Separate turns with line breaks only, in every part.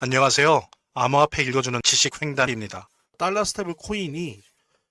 안녕하세요. 암호화폐 읽어주는 지식 횡단입니다. 달러 스테이블 코인이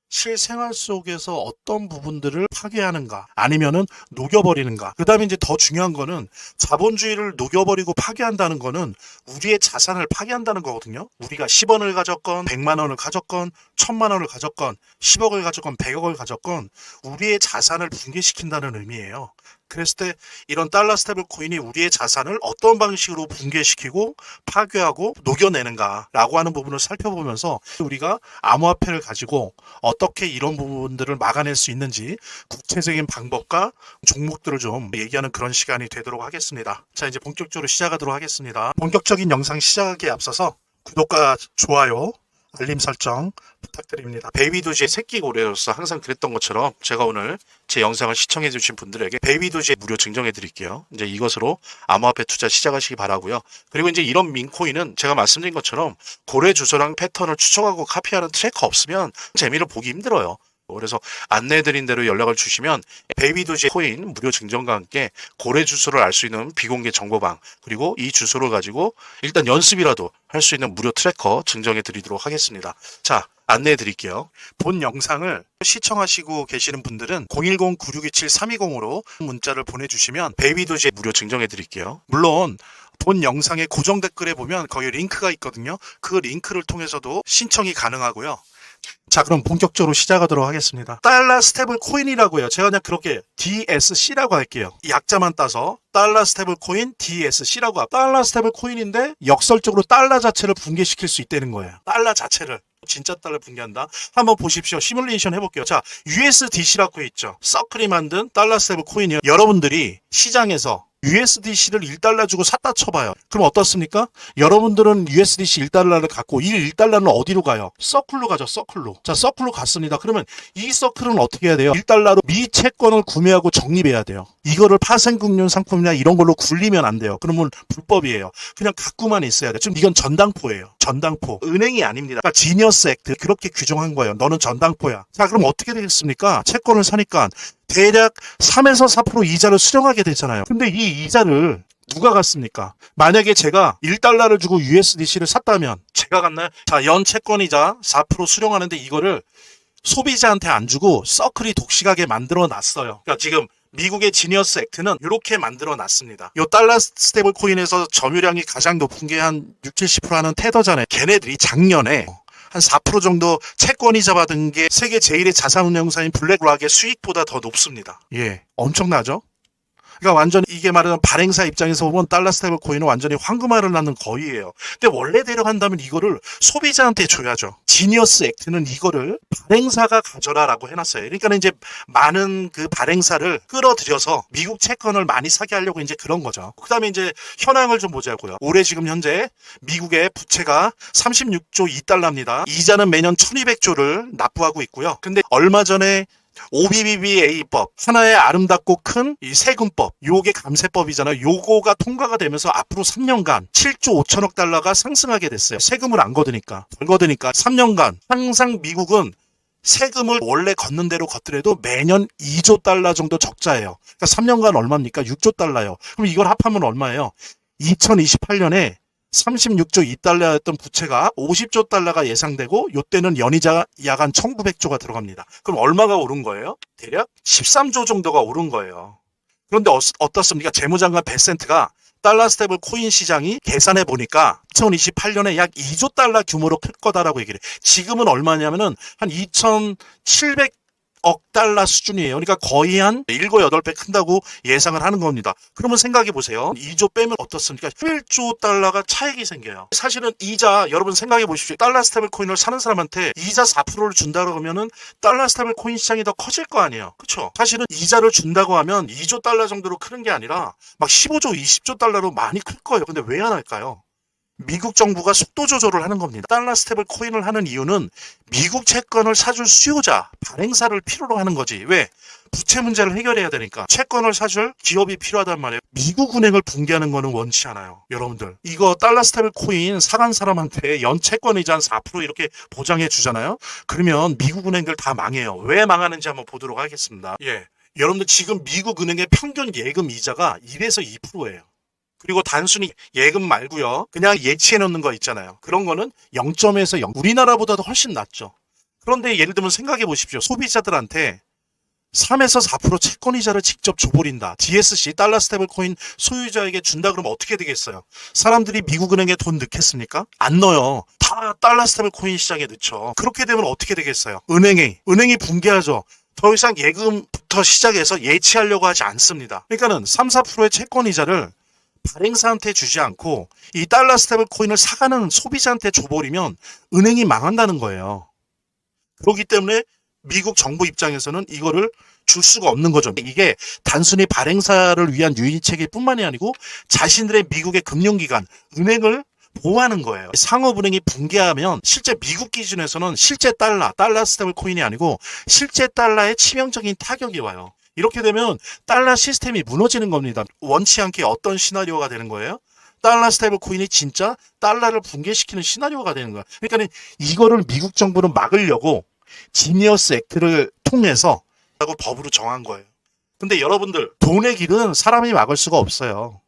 실생활 속에서 어떤 부분들을 파괴하는가 아니면은 녹여버리는가 그 다음에 이제 더 중요한 거는 자본주의를 녹여버리고 파괴한다는 거는 우리의 자산을 파괴한다는 거거든요 우리가 10원을 가졌건 100만 원을 가졌건 1000만 원을 가졌건 10억을 가졌건 100억을 가졌건 우리의 자산을 붕괴시킨다는 의미예요 그랬을 때 이런 달러 스테이블 코인이 우리의 자산을 어떤 방식으로 붕괴시키고 파괴하고 녹여내는가라고 하는 부분을 살펴보면서 우리가 암호화폐를 가지고 어떻게 이런 부분들을 막아낼 수 있는지 구체적인 방법과 종목들을 좀 얘기하는 그런 시간이 되도록 하겠습니다. 자, 이제 본격적으로 시작하도록 하겠습니다. 본격적인 영상 시작하기에 앞서서 구독과 좋아요, 알림 설정 부탁드립니다. 베이비도지의 새끼 고래로서 항상 그랬던 것처럼 제가 오늘 제 영상을 시청해 주신 분들에게 베이비도지 무료 증정해 드릴게요. 이제 이것으로 암호화폐 투자 시작하시기 바라고요. 그리고 이제 이런 민코인은 제가 말씀드린 것처럼 고래 주소랑 패턴을 추적하고 카피하는 트래커 없으면 재미를 보기 힘들어요. 그래서 안내해드린 대로 연락을 주시면 베이비도지 코인 무료 증정과 함께 고래 주소를 알 수 있는 비공개 정보방 그리고 이 주소를 가지고 일단 연습이라도 할 수 있는 무료 트래커 증정해 드리도록 하겠습니다. 자, 안내해 드릴게요. 본 영상을 시청하시고 계시는 분들은 010-9627-320으로 문자를 보내주시면 베이비도지 무료 증정해 드릴게요. 물론 본 영상의 고정 댓글에 보면 거기 링크가 있거든요. 그 링크를 통해서도 신청이 가능하고요. 자, 그럼 본격적으로 시작하도록 하겠습니다. 달러 스테이블 코인이라고요. 제가 그냥 그렇게 DSC라고 할게요. 이 약자만 따서 달러 스테이블 코인 DSC라고 합니다. 달러 스테이블 코인인데 역설적으로 달러 자체를 붕괴시킬 수 있다는 거예요. 달러 자체를. 진짜 달러 붕괴한다. 한번 보십시오. 시뮬레이션 해볼게요. 자, USDC라고 있죠. 서클이 만든 달러 스테이블 코인이요. 여러분들이 시장에서 USDC를 1달러 주고 샀다 쳐봐요. 그럼 어떻습니까? 여러분들은 USDC 1달러를 갖고 이 1달러는 어디로 가요? 서클로 가죠, 서클로. 자, 서클로 갔습니다. 그러면 이 서클은 어떻게 해야 돼요? 1달러로 미 채권을 구매하고 적립해야 돼요. 이거를 파생금융 상품이나 이런 걸로 굴리면 안 돼요. 그러면 불법이에요. 그냥 갖고만 있어야 돼요. 지금 이건 전당포예요. 전당포. 은행이 아닙니다. 그러니까 지니어스 액트 그렇게 규정한 거예요. 너는 전당포야. 자, 그럼 어떻게 되겠습니까? 채권을 사니까 대략 3에서 4% 이자를 수령하게 되잖아요. 근데 이 이자를 누가 갔습니까? 만약에 제가 1달러를 주고 USDC를 샀다면 제가 갔나요? 자, 연 채권이자 4% 수령하는데 이거를 소비자한테 안 주고 서클이 독식하게 만들어 놨어요. 그러니까 지금 미국의 지니어스 액트는 이렇게 만들어 놨습니다. 요 달러 스테이블 코인에서 점유량이 가장 높은 게 한 6, 70% 하는 테더잖아요. 걔네들이 작년에 한 4% 정도 채권 이자 받은 게 세계 제1의 자산운용사인 블랙락의 수익보다 더 높습니다. 예, 엄청나죠? 그러니까 완전 이게 말하는 발행사 입장에서 보면 달러 스테이블 코인은 완전히 황금알을 낳는 거위예요. 근데 원래대로 한다면 이거를 소비자한테 줘야죠. 지니어스 액트는 이거를 발행사가 가져라라고 해놨어요. 그러니까 이제 많은 그 발행사를 끌어들여서 미국 채권을 많이 사게 하려고 이제 그런 거죠. 그다음에 이제 현황을 좀 보자고요. 올해 지금 현재 미국의 부채가 36조 2달러입니다. 이자는 매년 1200조를 납부하고 있고요. 근데 얼마 전에 OBBBA법 하나의 아름답고 큰 이 세금법 요게 감세법이잖아요. 요거가 통과가 되면서 앞으로 3년간 7조 5천억 달러가 상승하게 됐어요. 세금을 안 걷으니까. 덜 걷으니까 3년간 항상 미국은 세금을 원래 걷는 대로 걷더라도 매년 2조 달러 정도 적자예요. 그러니까 3년간 얼마입니까? 6조 달러요. 그럼 이걸 합하면 얼마예요? 2028년에 36조 2달러였던 부채가 50조 달러가 예상되고 요때는 연이자가 약한 1900조가 들어갑니다. 그럼 얼마가 오른 거예요? 대략 13조 정도가 오른 거예요. 그런데 어, 어떻습니까? 재무장관 베센트가 달러 스테이블 코인 시장이 계산해 보니까 2028년에 약 2조 달러 규모로 클 거다라고 얘기를 해요. 지금은 얼마냐면은 한 2,700 억 달러 수준이에요. 그러니까 거의 한 7, 8배 큰다고 예상을 하는 겁니다. 그러면 생각해 보세요. 2조 빼면 어떻습니까? 11조 달러가 차익이 생겨요. 사실은 이자 여러분 생각해 보십시오. 달러 스테이블 코인을 사는 사람한테 이자 4%를 준다고 하면은 달러 스테이블 코인 시장이 더 커질 거 아니에요. 그렇죠? 사실은 이자를 준다고 하면 2조 달러 정도로 크는 게 아니라 막 15조, 20조 달러로 많이 클 거예요. 근데 왜 안 할까요? 미국 정부가 속도 조절을 하는 겁니다. 달러 스테이블 코인을 하는 이유는 미국 채권을 사줄 수요자, 발행사를 필요로 하는 거지. 왜? 부채 문제를 해결해야 되니까 채권을 사줄 기업이 필요하단 말이에요. 미국 은행을 붕괴하는 거는 원치 않아요. 여러분들. 이거 달러 스테이블 코인 사간 사람한테 연 채권 이자 한4% 이렇게 보장해 주잖아요. 그러면 미국 은행들 다 망해요. 왜 망하는지 한번 보도록 하겠습니다. 예. 여러분들 지금 미국 은행의 평균 예금 이자가 1에서 2%예요. 그리고 단순히 예금 말고요. 그냥 예치해 놓는 거 있잖아요. 그런 거는 0점에서 0. 우리나라보다도 훨씬 낫죠. 그런데 예를 들면 생각해 보십시오. 소비자들한테 3에서 4% 채권 이자를 직접 줘버린다. DSC 달러 스테이블 코인 소유자에게 준다 그러면 어떻게 되겠어요? 사람들이 미국 은행에 돈 넣겠습니까? 안 넣어요. 다 달러 스테이블 코인 시장에 넣죠. 그렇게 되면 어떻게 되겠어요? 은행이 은행이 붕괴하죠. 더 이상 예금부터 시작해서 예치하려고 하지 않습니다. 그러니까는 3, 4%의 채권 이자를 발행사한테 주지 않고 이 달러 스테이블 코인을 사가는 소비자한테 줘버리면 은행이 망한다는 거예요. 그렇기 때문에 미국 정부 입장에서는 이거를 줄 수가 없는 거죠. 이게 단순히 발행사를 위한 유인 체계 뿐만이 아니고 자신들의 미국의 금융기관, 은행을 보호하는 거예요. 상업은행이 붕괴하면 실제 미국 기준에서는 실제 달러, 달러 스테이블 코인이 아니고 실제 달러에 치명적인 타격이 와요. 이렇게 되면 달러 시스템이 무너지는 겁니다. 원치 않게 어떤 시나리오가 되는 거예요? 달러 스테이블 코인이 진짜 달러를 붕괴시키는 시나리오가 되는 거야. 그러니까 이거를 미국 정부는 막으려고 지니어스 액트를 통해서 하고 법으로 정한 거예요. 근데 여러분들 돈의 길은 사람이 막을 수가 없어요.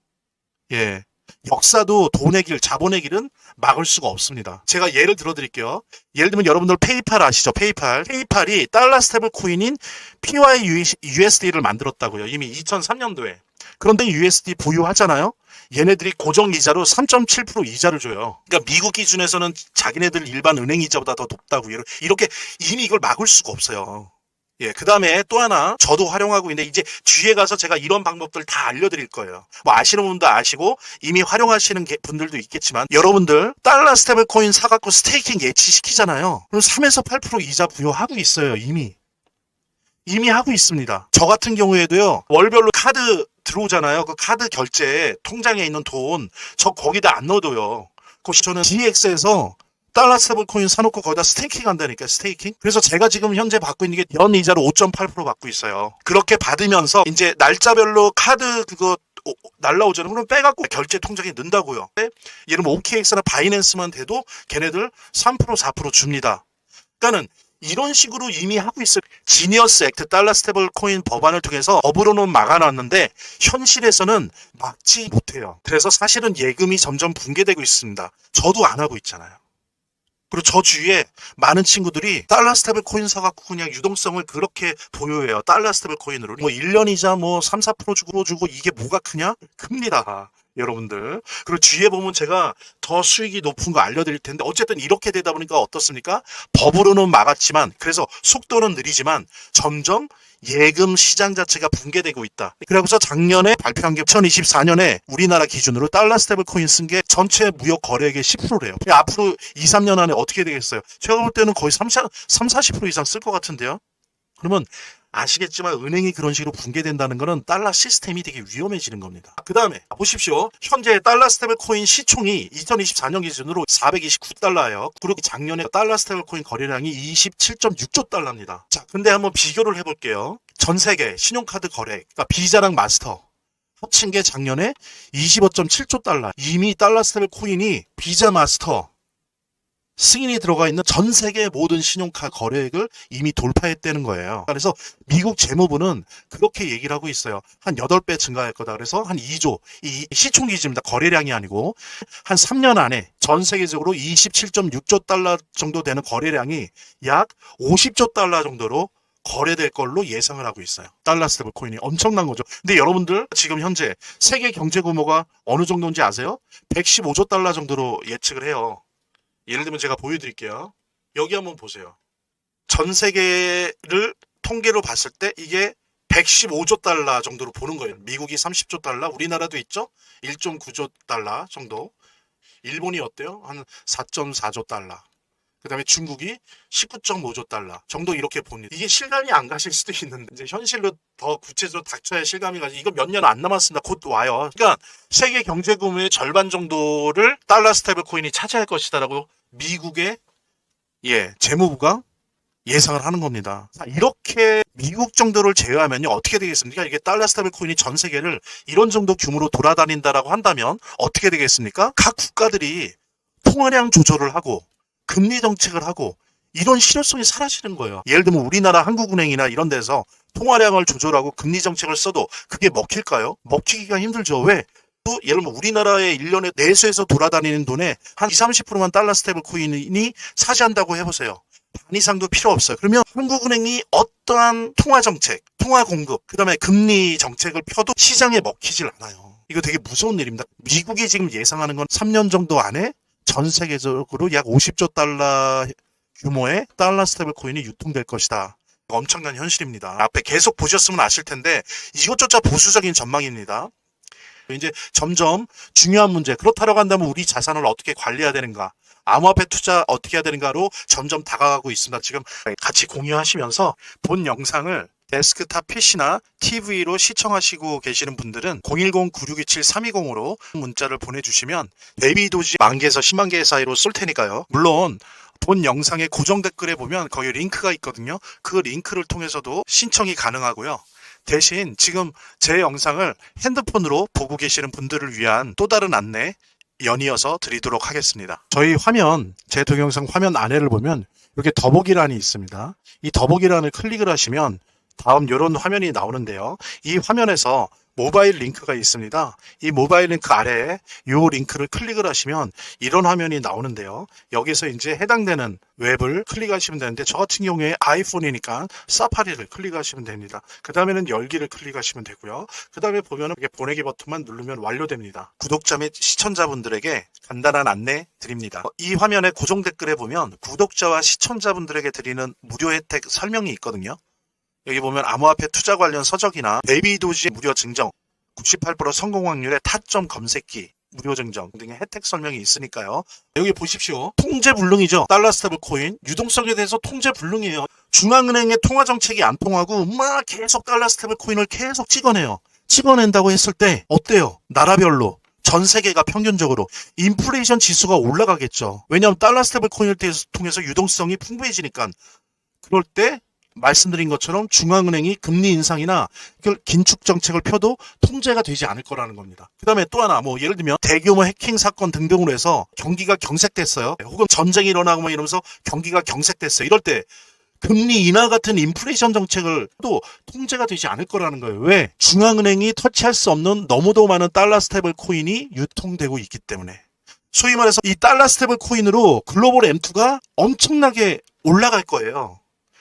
예. 역사도 돈의 길, 자본의 길은 막을 수가 없습니다. 제가 예를 들어 드릴게요. 예를 들면 여러분들 페이팔 아시죠? 페이팔. 페이팔이 달러 스테이블 코인인 PYUSD를 만들었다고요. 이미 2003년도에. 그런데 USD 보유하잖아요. 얘네들이 고정 이자로 3.7% 이자를 줘요. 그러니까 미국 기준에서는 자기네들 일반 은행 이자보다 더 높다고 이렇게 이미 이걸 막을 수가 없어요. 예, 그 다음에 또 하나 저도 활용하고 있는데 이제 뒤에 가서 제가 이런 방법들 다 알려드릴 거예요. 뭐 아시는 분도 아시고 이미 활용하시는 게- 분들도 있겠지만 여러분들 달러 스테이블 코인 사갖고 스테이킹 예치시키잖아요. 그럼 3에서 8% 이자 부여하고 있어요 이미. 이미 하고 있습니다. 저 같은 경우에도요 월별로 카드 들어오잖아요. 그 카드 결제 통장에 있는 돈 저 거기다 안 넣어둬요. 그 저는 DX에서 달러 스테이블 코인 사놓고 거기다 스테이킹 한다니까 스테이킹. 그래서 제가 지금 현재 받고 있는 게 연 이자로 5.8% 받고 있어요. 그렇게 받으면서 이제 날짜별로 카드 그거 오- 날라오잖아요. 그럼 빼갖고 결제 통장에 넣는다고요. 네? 예를 들면 OKX나 바이낸스만 돼도 걔네들 3% 4% 줍니다. 그러니까는 이런 식으로 이미 하고 있을 지니어스 액트 달러 스테이블 코인 법안을 통해서 법으로는 막아놨는데 현실에서는 막지 못해요. 그래서 사실은 예금이 점점 붕괴되고 있습니다. 저도 안 하고 있잖아요. 그리고 저 주위에 많은 친구들이 달러 스테이블 코인 사갖고 그냥 유동성을 그렇게 보유해요. 달러 스테이블 코인으로. 뭐 1년 이자 뭐 3, 4% 주고 주고 이게 뭐가 크냐? 큽니다. 여러분들. 그리고 뒤에 보면 제가 더 수익이 높은 거 알려드릴 텐데 어쨌든 이렇게 되다 보니까 어떻습니까? 법으로는 막았지만 그래서 속도는 느리지만 점점 예금 시장 자체가 붕괴되고 있다. 그래서 작년에 발표한 게 2024년에 우리나라 기준으로 달러 스테이블 코인 쓴 게 전체 무역 거래액의 10%래요. 앞으로 2, 3년 안에 어떻게 되겠어요? 제가 볼 때는 거의 3, 40% 이상 쓸 것 같은데요. 그러면 아시겠지만 은행이 그런 식으로 붕괴된다는 거는 달러 시스템이 되게 위험해지는 겁니다. 그 다음에 보십시오. 현재 달러 스테이블 코인 시총이 2024년 기준으로 429달러예요. 그리고 작년에 달러 스테이블 코인 거래량이 27.6조 달러입니다. 자, 근데 한번 비교를 해볼게요. 전 세계 신용카드 거래, 그러니까 비자랑 마스터 합친 게 작년에 25.7조 달러. 이미 달러 스테이블 코인이 비자 마스터 승인이 들어가 있는 전 세계 모든 신용카 거래액을 이미 돌파했다는 거예요. 그래서 미국 재무부는 그렇게 얘기를 하고 있어요. 한 8배 증가할 거다. 그래서 한 2조, 이 시총 기준입니다. 거래량이 아니고 한 3년 안에 전 세계적으로 27.6조 달러 정도 되는 거래량이 약 50조 달러 정도로 거래될 걸로 예상을 하고 있어요. 달러 스테이블 코인이 엄청난 거죠. 근데 여러분들 지금 현재 세계 경제 규모가 어느 정도인지 아세요? 115조 달러 정도로 예측을 해요. 예를 들면 제가 보여드릴게요. 여기 한번 보세요. 전 세계를 통계로 봤을 때 이게 115조 달러 정도로 보는 거예요. 미국이 30조 달러, 우리나라도 있죠? 1.9조 달러 정도. 일본이 어때요? 한 4.4조 달러. 그 다음에 중국이 19.5조 달러 정도 이렇게 봅니다. 이게 실감이 안 가실 수도 있는데 이제 현실로 더 구체적으로 닥쳐야 실감이 가지. 이거 몇 년 안 남았습니다. 곧 와요. 그러니까 세계 경제 규모의 절반 정도를 달러 스테이블 코인이 차지할 것이다라고 미국의 예 재무부가 예상을 하는 겁니다. 자, 이렇게 미국 정도를 제외하면요 어떻게 되겠습니까? 이게 달러 스테이블 코인이 전 세계를 이런 정도 규모로 돌아다닌다라고 한다면 어떻게 되겠습니까? 각 국가들이 통화량 조절을 하고 금리 정책을 하고 이런 실효성이 사라지는 거예요. 예를 들면 우리나라 한국은행이나 이런 데서 통화량을 조절하고 금리 정책을 써도 그게 먹힐까요? 먹히기가 힘들죠. 왜? 또 예를 들면 우리나라의 1년에 내수에서 돌아다니는 돈의 한 20, 30%만 달러 스테이블 코인이 차지한다고 해보세요. 반 이상도 필요 없어요. 그러면 한국은행이 어떠한 통화 정책, 통화 공급, 그 다음에 금리 정책을 펴도 시장에 먹히질 않아요. 이거 되게 무서운 일입니다. 미국이 지금 예상하는 건 3년 정도 안에 전 세계적으로 약 50조 달러 규모의 달러 스테이블 코인이 유통될 것이다. 엄청난 현실입니다. 앞에 계속 보셨으면 아실 텐데 이것조차 보수적인 전망입니다. 이제 점점 중요한 문제 그렇다라고 한다면 우리 자산을 어떻게 관리해야 되는가 암호화폐 투자 어떻게 해야 되는가로 점점 다가가고 있습니다. 지금 같이 공유하시면서 본 영상을 데스크탑 PC나 TV로 시청하시고 계시는 분들은 010-9627-320으로 문자를 보내주시면 데이비 도지 만 개에서 10만 개 사이로 쏠 테니까요. 물론 본 영상의 고정 댓글에 보면 거기 링크가 있거든요. 그 링크를 통해서도 신청이 가능하고요. 대신 지금 제 영상을 핸드폰으로 보고 계시는 분들을 위한 또 다른 안내 연이어서 드리도록 하겠습니다. 저희 화면, 제 동영상 화면 안에를 보면 이렇게 더보기란이 있습니다. 이 더보기란을 클릭을 하시면 다음 이런 화면이 나오는데요. 이 화면에서 모바일 링크가 있습니다. 이 모바일 링크 아래에 이 링크를 클릭을 하시면 이런 화면이 나오는데요. 여기서 이제 해당되는 웹을 클릭하시면 되는데 저 같은 경우에 아이폰이니까 사파리를 클릭하시면 됩니다. 그 다음에는 열기를 클릭하시면 되고요. 그 다음에 보면은 이렇게 보내기 버튼만 누르면 완료됩니다. 구독자 및 시청자분들에게 간단한 안내 드립니다. 어, 이 화면의 고정 댓글에 보면 구독자와 시청자분들에게 드리는 무료 혜택 설명이 있거든요. 여기 보면 암호화폐 투자 관련 서적이나 베이비 도지 무료 증정, 98% 성공 확률의 타점 검색기, 무료 증정 등의 혜택 설명이 있으니까요. 여기 보십시오. 통제 불능이죠. 달러 스테이블 코인. 유동성에 대해서 통제 불능이에요. 중앙은행의 통화 정책이 안 통하고 막 계속 달러 스테이블 코인을 계속 찍어내요. 찍어낸다고 했을 때 어때요? 나라별로 전 세계가 평균적으로 인플레이션 지수가 올라가겠죠. 왜냐하면 달러 스테이블 코인을 통해서 유동성이 풍부해지니까 그럴 때 말씀드린 것처럼 중앙은행이 금리 인상이나 긴축 정책을 펴도 통제가 되지 않을 거라는 겁니다. 그 다음에 또 하나 뭐 예를 들면 대규모 해킹 사건 등등으로 해서 경기가 경색됐어요. 혹은 전쟁이 일어나고 뭐 이러면서 경기가 경색됐어요. 이럴 때 금리 인하 같은 인플레이션 정책을 또 통제가 되지 않을 거라는 거예요. 왜? 중앙은행이 터치할 수 없는 너무도 많은 달러 스테이블 코인이 유통되고 있기 때문에. 소위 말해서 이 달러 스테이블 코인으로 글로벌 M2가 엄청나게 올라갈 거예요.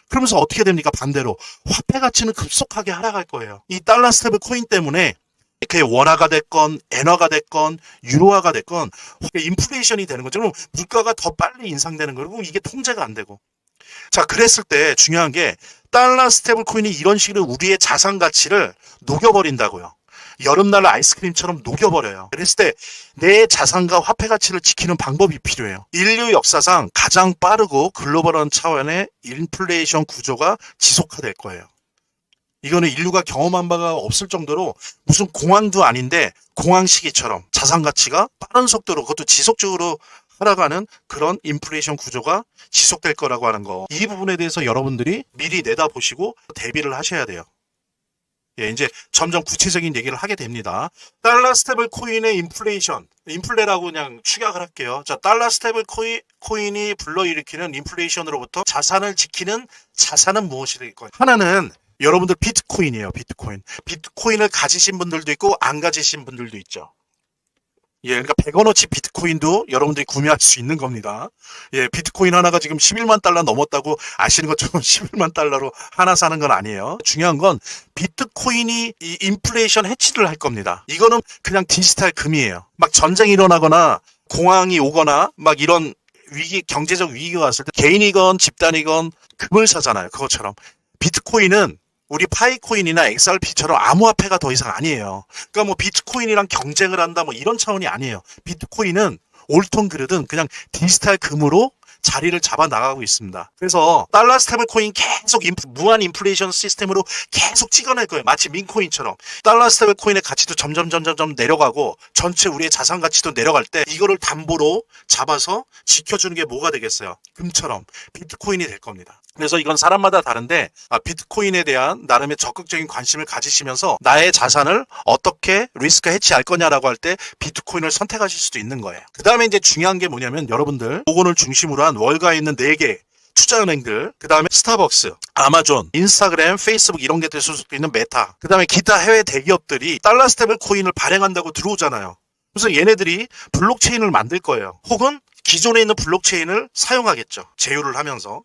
그러면서 어떻게 됩니까? 반대로 화폐 가치는 급속하게 하락할 거예요. 이 달러 스테이블 코인 때문에 그게 원화가 됐건 엔화가 됐건 유로화가 됐건 인플레이션이 되는. 그럼 물가가 더 빨리 인상되는 거고 이게 통제가 안 되고. 자, 그랬을 때 중요한 게 달러 스테이블 코인이 이런 식으로 우리의 자산 가치를 녹여버린다고요. 여름날 아이스크림처럼 녹여버려요. 그랬을 때 내 자산과 화폐 가치를 지키는 방법이 필요해요. 인류 역사상 가장 빠르고 글로벌한 차원의 인플레이션 구조가 지속화될 거예요. 이거는 인류가 경험한 바가 없을 정도로 무슨 공황도 아닌데 공황 시기처럼 자산 가치가 빠른 속도로 그것도 지속적으로 하락하는 그런 인플레이션 구조가 지속될 거라고 하는 거. 이 부분에 대해서 여러분들이 미리 내다보시고 대비를 하셔야 돼요. 예, 이제 점점 구체적인 얘기를 하게 됩니다. 달러 스테이블 코인의 인플레이션, 인플레라고 그냥 축약을 할게요. 자, 달러 스테이블 코인, 코인이 불러일으키는 인플레이션으로부터 자산을 지키는 자산은 무엇이 될까요? 하나는 여러분들 비트코인이에요, 비트코인. 비트코인을 가지신 분들도 있고 안 가지신 분들도 있죠. 예, 그러니까 100원어치 비트코인도 여러분들이 구매할 수 있는 겁니다. 예, 비트코인 하나가 지금 11만 달러 넘었다고 아시는 것처럼 11만 달러로 하나 사는 건 아니에요. 중요한 건 비트코인이 이 인플레이션 해치를 할 겁니다. 이거는 그냥 디지털 금이에요. 막 전쟁이 일어나거나 공황이 오거나 막 이런 위기, 경제적 위기가 왔을 때 개인이건 집단이건 금을 사잖아요. 그것처럼. 비트코인은 우리 파이코인이나 XRP처럼 암호화폐가 더 이상 아니에요. 그러니까 뭐 비트코인이랑 경쟁을 한다 뭐 이런 차원이 아니에요. 비트코인은 옳든 그르든 그냥 디지털 금으로 자리를 잡아 나가고 있습니다. 그래서 달러 스테이블 코인 계속 인프, 무한 인플레이션 시스템으로 계속 찍어낼 거예요. 마치 민코인처럼 달러 스테이블 코인의 가치도 점점 점점 점 내려가고 전체 우리의 자산 가치도 내려갈 때 이거를 담보로 잡아서 지켜주는 게 뭐가 되겠어요? 금처럼 비트코인이 될 겁니다. 그래서 이건 사람마다 다른데 아, 비트코인에 대한 나름의 적극적인 관심을 가지시면서 나의 자산을 어떻게 리스크 해치할 거냐라고 할 때 비트코인을 선택하실 수도 있는 거예요. 그 다음에 이제 중요한 게 뭐냐면 여러분들 복원을 중심으로 한 월가에 있는 4개 투자은행들, 그 다음에 스타벅스, 아마존, 인스타그램, 페이스북 이런 게될수 있는 메타, 그 다음에 기타 해외 대기업들이 달러 스테이블 코인을 발행한다고 들어오잖아요. 그래서 얘네들이 블록체인을 만들 거예요. 혹은 기존에 있는 블록체인을 사용하겠죠. 제휴를 하면서.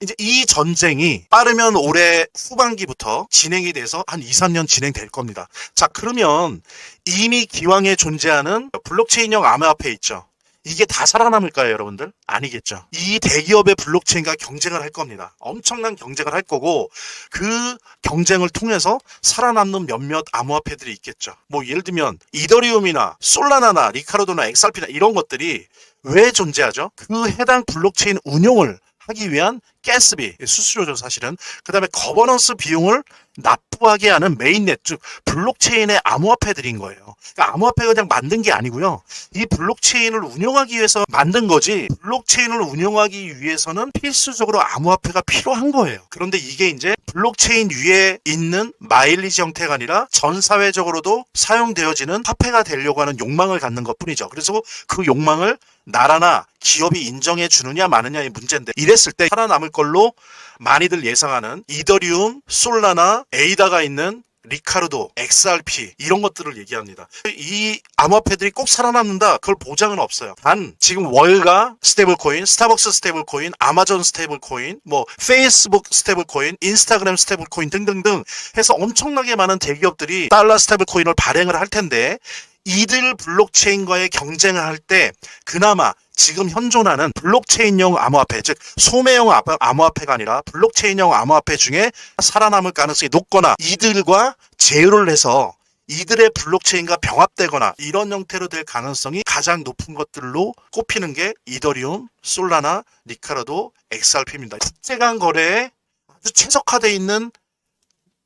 이제 이 전쟁이 빠르면 올해 후반기부터 진행이 돼서 한 2, 3년 진행될 겁니다. 자, 그러면 이미 기왕에 존재하는 블록체인형 암호화폐 있죠. 이게 다 살아남을까요, 여러분들? 아니겠죠. 이 대기업의 블록체인과 경쟁을 할 겁니다. 엄청난 경쟁을 할 거고, 그 경쟁을 통해서 살아남는 몇몇 암호화폐들이 있겠죠. 뭐, 예를 들면, 이더리움이나 솔라나나 리카르도나 엑살피나 이런 것들이 왜 존재하죠? 그 해당 블록체인 운용을 하기 위한 가스비, 수수료죠, 사실은. 그 다음에 거버넌스 비용을 납부하게 하는 메인넷, 즉, 블록체인의 암호화폐들인 거예요. 그러니까 암호화폐가 그냥 만든 게 아니고요. 이 블록체인을 운영하기 위해서 만든 거지, 블록체인을 운영하기 위해서는 필수적으로 암호화폐가 필요한 거예요. 그런데 이게 이제 블록체인 위에 있는 마일리지 형태가 아니라 전 사회적으로도 사용되어지는 화폐가 되려고 하는 욕망을 갖는 것 뿐이죠. 그래서 그 욕망을 나라나 기업이 인정해 주느냐 마느냐의 문제인데 이랬을 때 살아남을 걸로 많이들 예상하는 이더리움, 솔라나, 에이다가 있는 리카르도, XRP 이런 것들을 얘기합니다. 이 암호화폐들이 꼭 살아남는다. 그걸 보장은 없어요. 단 지금 월가 스테이블 코인, 스타벅스 스테이블 코인, 아마존 스테이블 코인, 뭐 페이스북 스테이블 코인, 인스타그램 스테이블 코인 등등등 해서 엄청나게 많은 대기업들이 달러 스테이블 코인을 발행을 할 텐데 이들 블록체인과의 경쟁을 할 때 그나마 지금 현존하는 블록체인형 암호화폐, 즉 소매형 암- 암호화폐가 아니라 블록체인형 암호화폐 중에 살아남을 가능성이 높거나 이들과 제휴를 해서 이들의 블록체인과 병합되거나 이런 형태로 될 가능성이 가장 높은 것들로 꼽히는 게 이더리움, 솔라나, 리카르도, XRP입니다. 국제 간 거래에 아주 최적화되어 있는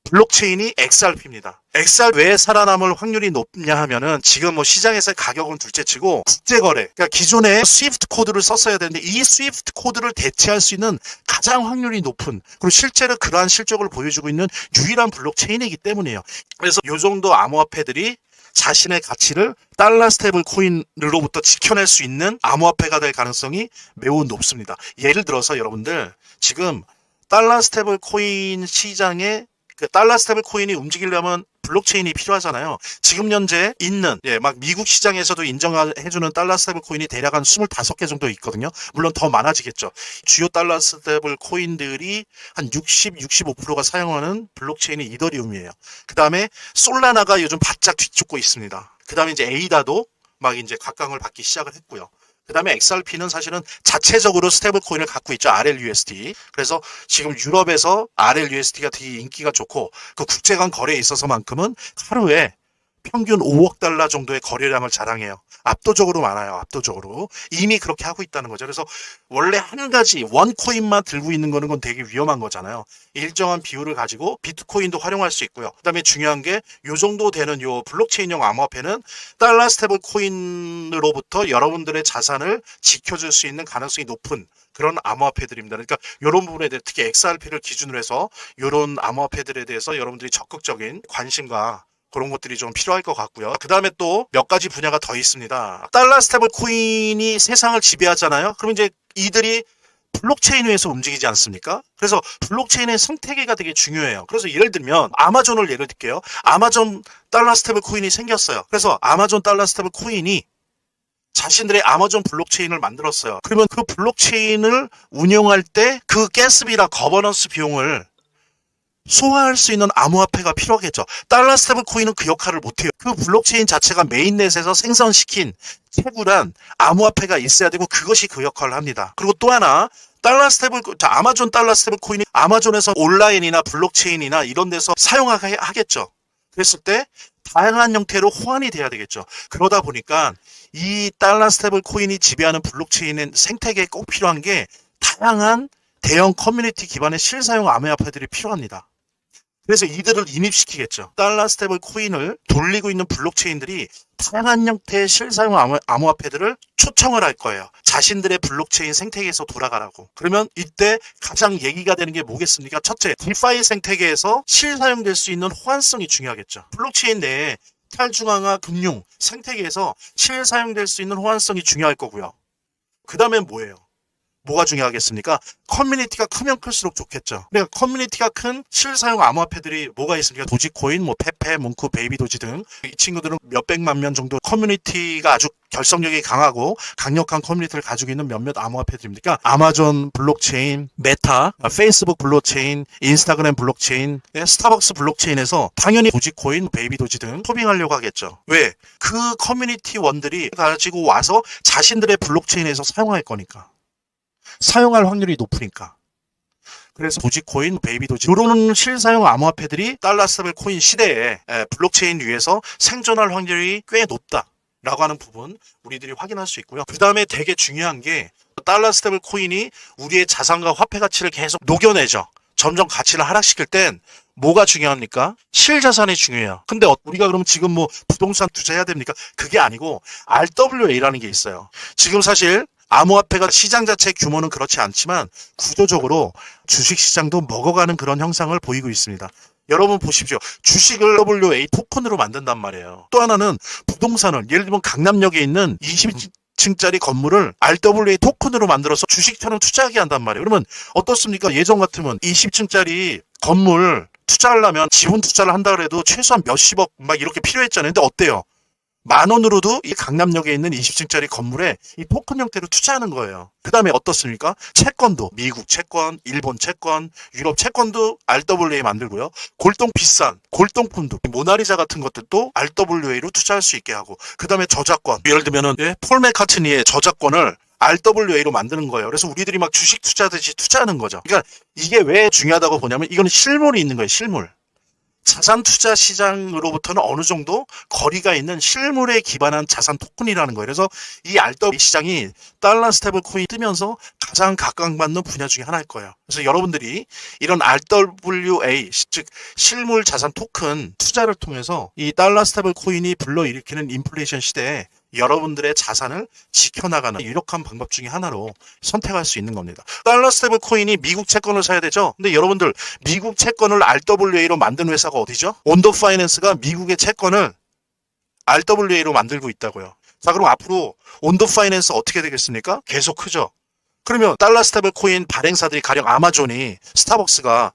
블록체인이 XRP입니다. XR 왜 살아남을 확률이 높냐 하면은 지금 뭐 시장에서 가격은 둘째치고 국제거래, 그러니까 기존에 스위프트 코드를 썼어야 되는데 이 스위프트 코드를 대체할 수 있는 가장 확률이 높은 그리고 실제로 그러한 실적을 보여주고 있는 유일한 블록체인이기 때문이에요. 그래서 요 정도 암호화폐들이 자신의 가치를 달러 스테이블 코인으로부터 지켜낼 수 있는 암호화폐가 될 가능성이 매우 높습니다. 예를 들어서 여러분들 지금 달러 스테이블 코인 시장에 그 달러 스테이블 코인이 움직이려면 블록체인이 필요하잖아요. 지금 현재 있는 예, 막 미국 시장에서도 인정해주는 달러 스테이블 코인이 대략 한 25개 정도 있거든요. 물론 더 많아지겠죠. 주요 달러 스테이블 코인들이 한 60, 65%가 사용하는 블록체인이 이더리움이에요. 그 다음에 솔라나가 요즘 바짝 뒤쫓고 있습니다. 그 다음에 이제 에이다도 막 이제 각광을 받기 시작을 했고요. 그 다음에 XRP는 사실은 자체적으로 스테이블 코인을 갖고 있죠. RLUSD. 그래서 지금 유럽에서 RLUSD가 되게 인기가 좋고 그 국제 간 거래에 있어서만큼은 하루에 평균 5억 달러 정도의 거래량을 자랑해요. 압도적으로 많아요. 압도적으로. 이미 그렇게 하고 있다는 거죠. 그래서 원래 한 가지 원 코인만 들고 있는 거는 건 되게 위험한 거잖아요. 일정한 비율을 가지고 비트코인도 활용할 수 있고요. 그다음에 중요한 게 요 정도 되는 요 블록체인형 암호화폐는 달러 스테이블 코인으로부터 여러분들의 자산을 지켜줄 수 있는 가능성이 높은 그런 암호화폐들입니다. 그러니까 이런 부분에 대해 특히 XRP를 기준으로 해서 이런 암호화폐들에 대해서 여러분들이 적극적인 관심과 그런 것들이 좀 필요할 것 같고요. 그 다음에 또 몇 가지 분야가 더 있습니다. 달러 스테이블 코인이 세상을 지배하잖아요. 그럼 이제 이들이 블록체인 위에서 움직이지 않습니까? 그래서 블록체인의 생태계가 되게 중요해요. 그래서 예를 들면 아마존을 예를 들게요. 아마존 달러 스테이블 코인이 생겼어요. 그래서 아마존 달러 스테이블 코인이 자신들의 아마존 블록체인을 만들었어요. 그러면 그 블록체인을 운영할 때 그 가스비나 거버넌스 비용을 소화할 수 있는 암호화폐가 필요하겠죠. 달러 스테이블 코인은 그 역할을 못해요. 그 블록체인 자체가 메인넷에서 생성시킨 채굴한 암호화폐가 있어야 되고 그것이 그 역할을 합니다. 그리고 또 하나 달러 자, 아마존 달러 스테이블 코인이 아마존에서 온라인이나 블록체인이나 이런 데서 사용하게 하겠죠. 그랬을 때 다양한 형태로 호환이 돼야 되겠죠. 그러다 보니까 이 달러 스테이블 코인이 지배하는 블록체인의 생태계에 꼭 필요한 게 다양한 대형 커뮤니티 기반의 실사용 암호화폐들이 필요합니다. 그래서 이들을 인입시키겠죠. 달러 스테이블 코인을 돌리고 있는 블록체인들이 다양한 형태의 실사용 암호- 암호 화폐들을 초청을 할 거예요. 자신들의 블록체인 생태계에서 돌아가라고. 그러면 이때 가장 얘기가 되는 게 뭐겠습니까? 첫째, 디파이 생태계에서 실사용될 수 있는 호환성이 중요하겠죠. 블록체인 내에 탈중앙화 금융 생태계에서 실사용될 수 있는 호환성이 중요할 거고요. 그 다음엔 뭐예요? 뭐가 중요하겠습니까? 커뮤니티가 크면 클수록 좋겠죠. 그러니까 커뮤니티가 큰 실사용 암호화폐들이 뭐가 있습니까? 도지코인, 뭐 페페, 뭉크, 베이비도지 등 이 친구들은 몇백만 명 정도 커뮤니티가 아주 결성력이 강하고 강력한 커뮤니티를 가지고 있는 몇몇 암호화폐들입니까? 아마존 블록체인, 메타, 페이스북 블록체인, 인스타그램 블록체인, 예, 스타벅스 블록체인에서 당연히 도지코인, 베이비도지 등 토빙하려고 하겠죠. 왜? 그 커뮤니티 원들이 가지고 와서 자신들의 블록체인에서 사용할 거니까. 사용할 확률이 높으니까. 그래서 도지코인, 베이비도지 이런 실사용 암호화폐들이 달러스테블 코인 시대에 에, 블록체인 위에서 생존할 확률이 꽤 높다라고 하는 부분 우리들이 확인할 수 있고요. 그 다음에 되게 중요한 게 달러 스테블 코인이 우리의 자산과 화폐 가치를 계속 녹여내죠. 점점 가치를 하락시킬 땐 뭐가 중요합니까? 실자산이 중요해요. 근데 어- 우리가 그럼 지금 뭐 부동산 투자해야 됩니까? 그게 아니고 RWA라는 게 있어요. 지금 사실 암호화폐가 시장 자체 규모는 그렇지 않지만 구조적으로 주식 시장도 먹어가는 그런 형상을 보이고 있습니다. 여러분 보십시오. 주식을 WA 토큰으로 만든단 말이에요. 또 하나는 부동산을 예를 들면 강남역에 있는 20층짜리 건물을 RWA 토큰으로 만들어서 주식처럼 투자하게 한단 말이에요. 그러면 어떻습니까? 예전 같으면 20층짜리 건물 투자하려면 지분 투자를 한다 그래도 최소한 몇십억 막 이렇게 필요했잖아요. 근데 어때요? 만 원으로도 이 강남역에 있는 20층짜리 건물에 이 토큰 형태로 투자하는 거예요. 그 다음에 어떻습니까? 채권도 미국 채권, 일본 채권, 유럽 채권도 RWA 만들고요. 골동 비싼 골동품도 모나리자 같은 것들도 RWA로 투자할 수 있게 하고 그 다음에 저작권 예를 들면은 예? 폴 맥카트니의 저작권을 RWA로 만드는 거예요. 그래서 우리들이 막 주식 투자하듯이 투자하는 거죠. 그러니까 이게 왜 중요하다고 보냐면 이거는 실물이 있는 거예요. 실물. 자산 투자 시장으로부터는 어느 정도 거리가 있는 실물에 기반한 자산 토큰이라는 거예요. 그래서 이 RW 시장이 달러 스테블 코인 뜨면서 가장 각광받는 분야 중에 하나일 거예요. 그래서 여러분들이 이런 RWA 즉 실물 자산 토큰 투자를 통해서 이 달러 스테블 코인이 불러일으키는 인플레이션 시대에 여러분들의 자산을 지켜나가는 유력한 방법 중에 하나로 선택할 수 있는 겁니다. 달러 스테블 코인이 미국 채권을 사야 되죠. 근데 여러분들 미국 채권을 RWA로 만든 회사가 어디죠? 온더 파이낸스가 미국의 채권을 RWA로 만들고 있다고요. 자, 그럼 앞으로 온더 파이낸스 어떻게 되겠습니까? 계속 크죠. 그러면 달러 스테블 코인 발행사들이 가령 아마존이 스타벅스가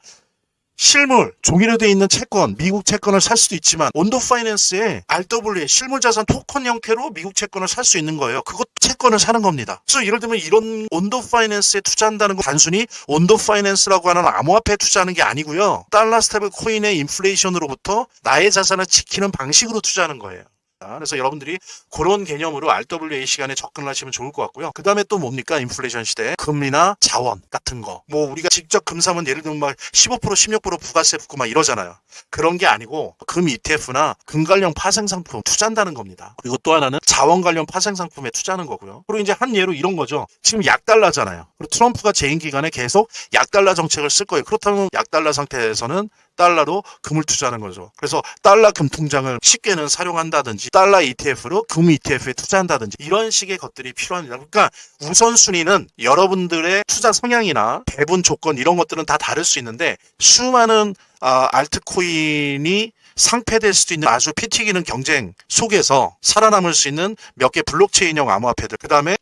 실물 종이로 돼 있는 채권, 미국 채권을 살 수도 있지만 온도 파이낸스에 RWA 실물 자산 토큰 형태로 미국 채권을 살 수 있는 거예요. 그것 채권을 사는 겁니다. 그래서 예를 들면 이런 온도 파이낸스에 투자한다는 건 단순히 온도 파이낸스라고 하는 암호화폐에 투자하는 게 아니고요. 달러 스테블 코인의 인플레이션으로부터 나의 자산을 지키는 방식으로 투자하는 거예요. 그래서 여러분들이 그런 개념으로 RWA 시간에 접근을 하시면 좋을 것 같고요. 그 다음에 또 뭡니까? 인플레이션 시대에 금리나 자원 같은 거. 뭐 우리가 직접 금 사면 예를 들면 막 15% 16% 부가세 붙고 막 이러잖아요. 그런 게 아니고 금 ETF나 금 관련 파생 상품 투자한다는 겁니다. 그리고 또 하나는 자원 관련 파생 상품에 투자하는 거고요. 그리고 이제 한 예로 이런 거죠. 지금 약달러잖아요. 그리고 트럼프가 재임 기간에 계속 약달러 정책을 쓸 거예요. 그렇다면 약달러 상태에서는 달러로 금을 투자하는 거죠. 그래서 달러 금 통장을 쉽게는 사용한다든지 달러 ETF로 금 ETF에 투자한다든지 이런 식의 것들이 필요합니다. 그러니까 우선순위는 여러분들의 투자 성향이나 배분 조건 이런 것들은 다 다를 수 있는데 수많은 아, 알트코인이 상폐될 수도 있는 아주 피 튀기는 경쟁 속에서 살아남을 수 있는 몇 개 블록체인형 암호화폐들 그 다음에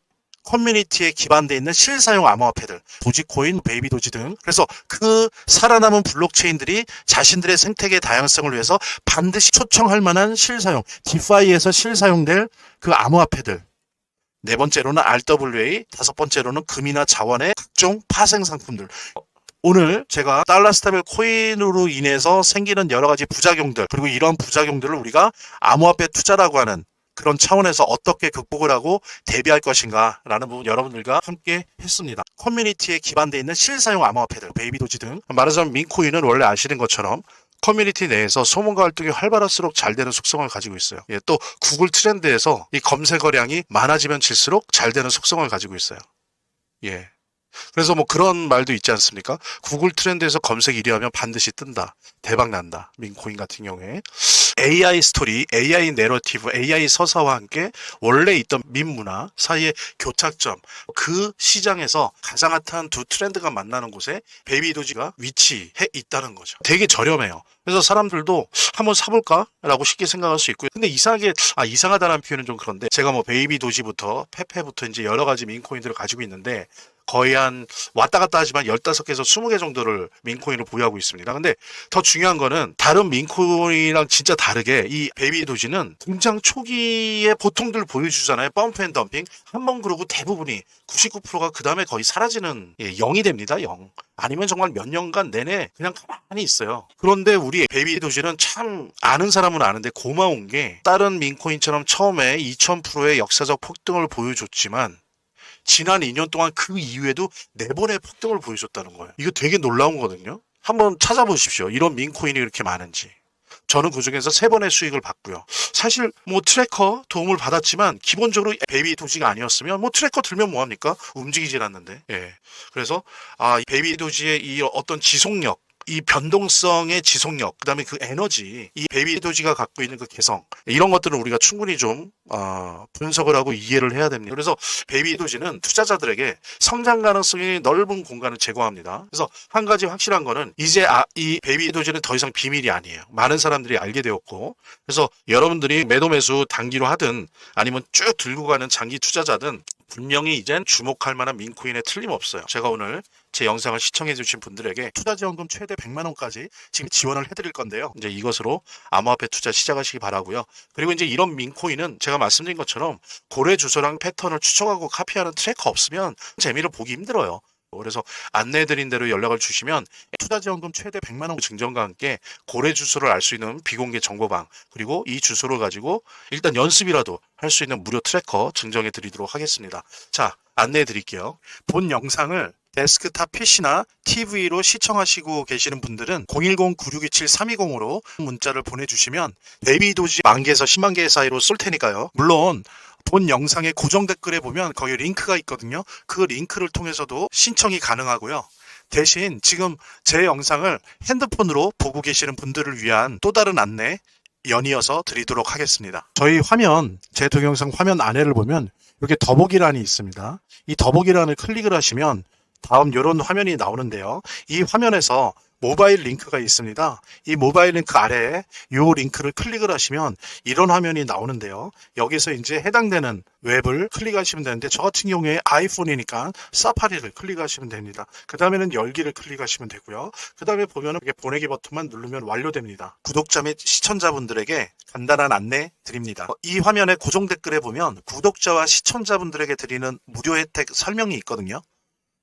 커뮤니티에 기반되어 있는 실사용 암호화폐들, 도지코인, 베이비도지 등. 그래서 그 살아남은 블록체인들이 자신들의 생태계 다양성을 위해서 반드시 초청할 만한 실사용, 디파이에서 실사용될 그 암호화폐들. 네 번째로는 RWA, 다섯 번째로는 금이나 자원의 각종 파생 상품들. 오늘 제가 달러 스테블 코인으로 인해서 생기는 여러 가지 부작용들, 그리고 이런 부작용들을 우리가 암호화폐 투자라고 하는 그런 차원에서 어떻게 극복을 하고 대비할 것인가 라는 부분 여러분들과 함께 했습니다. 커뮤니티에 기반되어 있는 실사용 암호화폐들, 베이비도지 등 말하자면 민코인은 원래 아시는 것처럼 커뮤니티 내에서 소문과 활동이 활발할수록 잘 되는 속성을 가지고 있어요. 예, 또 구글 트렌드에서 이 검색어량이 많아지면 질수록 잘 되는 속성을 가지고 있어요. 예. 그래서 뭐 그런 말도 있지 않습니까? 구글 트렌드에서 검색 1위 하면 반드시 뜬다. 대박 난다. 민코인 같은 경우에. AI 스토리, AI 내러티브, AI 서사와 함께 원래 있던 민 문화 사이의 교착점, 그 시장에서 가장 핫한 두 트렌드가 만나는 곳에 베이비 도지가 위치해 있다는 거죠. 되게 저렴해요. 그래서 사람들도 한번 사볼까라고 쉽게 생각할 수 있고요. 근데 이상하게 아 이상하다는 표현은 좀 그런데 제가 뭐 베이비 도지부터 페페부터 이제 여러 가지 민코인들을 가지고 있는데 거의 한 왔다 갔다 하지만 15개에서 20개 정도를 민코인을 보유하고 있습니다. 근데 더 중요한 거는 다른 민코인이랑 진짜 다르게 이 베이비 도지는 등장 초기에 보통들 보여주잖아요. 펌프 앤 덤핑. 한 번 그러고 대부분이 99%가 그 다음에 거의 사라지는 예, 0이 됩니다. 0. 아니면 정말 몇 년간 내내 그냥 가만히 있어요. 그런데 우리 베이비 도지는 참 아는 사람은 아는데 고마운 게 다른 민코인처럼 처음에 2000%의 역사적 폭등을 보여줬지만 지난 2년 동안 그 이후에도 네 번의 폭등을 보여줬다는 거예요. 이거 되게 놀라운 거거든요. 한번 찾아보십시오. 이런 민코인이 이렇게 많은지. 저는 그 중에서 세 번의 수익을 봤고요. 사실 뭐 트래커 도움을 받았지만 기본적으로 베이비 도지가 아니었으면 뭐 트래커 들면 뭐합니까? 움직이질 않는데. 예. 그래서 아, 이 베이비 도지의 이 어떤 지속력 이 변동성의 지속력, 그다음에 그 에너지, 이 베이비 도지가 갖고 있는 그 개성 이런 것들은 우리가 충분히 좀 어, 분석을 하고 이해를 해야 됩니다. 그래서 베이비 도지는 투자자들에게 성장 가능성이 넓은 공간을 제공합니다. 그래서 한 가지 확실한 거는 이제 아, 이 베이비 도지는 더 이상 비밀이 아니에요. 많은 사람들이 알게 되었고, 그래서 여러분들이 매도 매수 단기로 하든 아니면 쭉 들고 가는 장기 투자자든 분명히 이젠 주목할 만한 민코인에 틀림없어요. 제가 오늘 제 영상을 시청해주신 분들에게 투자지원금 최대 100만 원까지 지금 지원을 해드릴 건데요. 이제 이것으로 암호화폐 투자 시작하시기 바라고요. 그리고 이제 이런 민코인은 제가 말씀드린 것처럼 고래 주소랑 패턴을 추적하고 카피하는 트래커 없으면 재미를 보기 힘들어요. 그래서 안내해드린 대로 연락을 주시면 투자지원금 최대 100만 원 증정과 함께 고래 주소를 알 수 있는 비공개 정보방 그리고 이 주소를 가지고 일단 연습이라도 할 수 있는 무료 트래커 증정해 드리도록 하겠습니다. 자 안내해 드릴게요. 본 영상을 데스크탑 PC나 TV로 시청하시고 계시는 분들은 010-9627-320으로 문자를 보내주시면 베이비 도지 만 개에서 10만 개 사이로 쏠 테니까요. 물론 본 영상의 고정 댓글에 보면 거기 링크가 있거든요. 그 링크를 통해서도 신청이 가능하고요. 대신 지금 제 영상을 핸드폰으로 보고 계시는 분들을 위한 또 다른 안내 연이어서 드리도록 하겠습니다. 저희 화면, 제 동영상 화면 안에를 보면 이렇게 더보기란이 있습니다. 이 더보기란을 클릭을 하시면 다음 이런 화면이 나오는데요. 이 화면에서 모바일 링크가 있습니다. 이 모바일 링크 아래에 이 링크를 클릭을 하시면 이런 화면이 나오는데요. 여기서 이제 해당되는 웹을 클릭하시면 되는데 저 같은 경우에 아이폰이니까 사파리를 클릭하시면 됩니다. 그 다음에는 열기를 클릭하시면 되고요. 그 다음에 보면은 이렇게 보내기 버튼만 누르면 완료됩니다. 구독자 및 시청자분들에게 간단한 안내 드립니다. 어, 이 화면의 고정 댓글에 보면 구독자와 시청자분들에게 드리는 무료 혜택 설명이 있거든요.